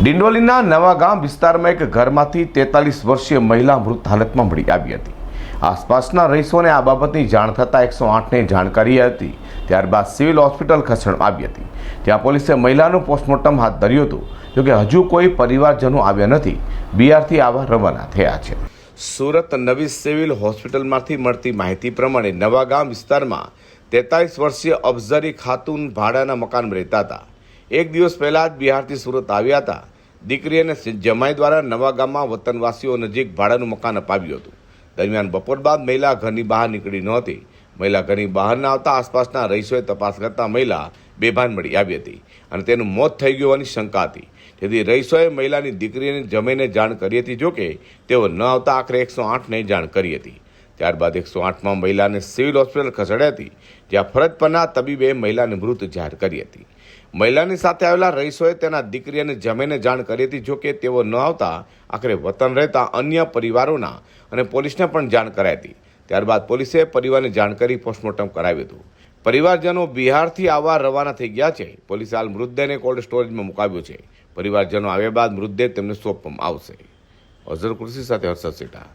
ડિંડોલીના નવા ગામ વિસ્તારમાં એક ઘરમાંથી તેતાલીસ વર્ષીય મહિલા મૃત હાલતમાં મળી આવી હતી. આસપાસના રહીશોને આ બાબતની જાણ થતાં એકસો આઠને જાણકારી હતી. ત્યારબાદ સિવિલ હોસ્પિટલ ખસેડવામાં આવી હતી. ત્યાં પોલીસે મહિલાનું પોસ્ટમોર્ટમ હાથ ધર્યું હતું. જોકે હજુ કોઈ પરિવારજનો આવ્યા નથી. બિહારથી આવા રવાના થયા છે. સુરત નવી સિવિલ હોસ્પિટલમાંથી મળતી માહિતી પ્રમાણે નવા ગામ વિસ્તારમાં તેતાલીસ વર્ષીય અફઝરી ખાતુન ભાડાના મકાનમાં રહેતા હતા. એક દિવસ પહેલાં જ બિહારથી સુરત આવ્યા હતા. દીકરી અને જમાઈ દ્વારા નવા ગામમાં વતનવાસીઓ નજીક ભાડાનું મકાન અપાવ્યું હતું. દરમિયાન બપોર બાદ મહિલા ઘરની બહાર નીકળી નહોતી મહિલા ઘરની બહાર ના આવતા આસપાસના રહીશોએ તપાસ કરતા મહિલા બેભાન મળી આવી હતી અને તેનું મોત થઈ ગયું હોવાની શંકા હતી. તેથી રહીશોએ મહિલાની દીકરીને જમીને જાણ કરી હતી જોકે તેઓ ન આવતા આખરે એકસો આઠને જાણ કરી હતી. ત્યારબાદ એકસો આઠમાં મહિલાને સિવિલ હોસ્પિટલ ખસેડી હતી, જ્યાં ફરજ પરના તબીબે મહિલાને મૃત જાહેર કરી હતી. મહિલાની સાથે આવેલા રહીશોએ તેના દીકરી અને જમીને જાણ કરી હતી જોકે તેઓ ન આવતા આખરે વતન રહેતા અન્ય પરિવારોના અને પોલીસને પણ જાણ કરાઈ હતી. ત્યારબાદ પોલીસે પરિવારને જાણ કરી પોસ્ટમોર્ટમ કરાવ્યું હતું. પરિવારજનો બિહારથી આવવા રવાના થઈ ગયા છે. પોલીસે હાલ મૃતદેહને કોલ્ડ સ્ટોરેજમાં મુકાવ્યો છે. પરિવારજનો આવ્યા બાદ મૃતદેહ તેમને સોંપવામાં આવશે. અઝર કુર્સી સાથે હર્ષદ સેઠા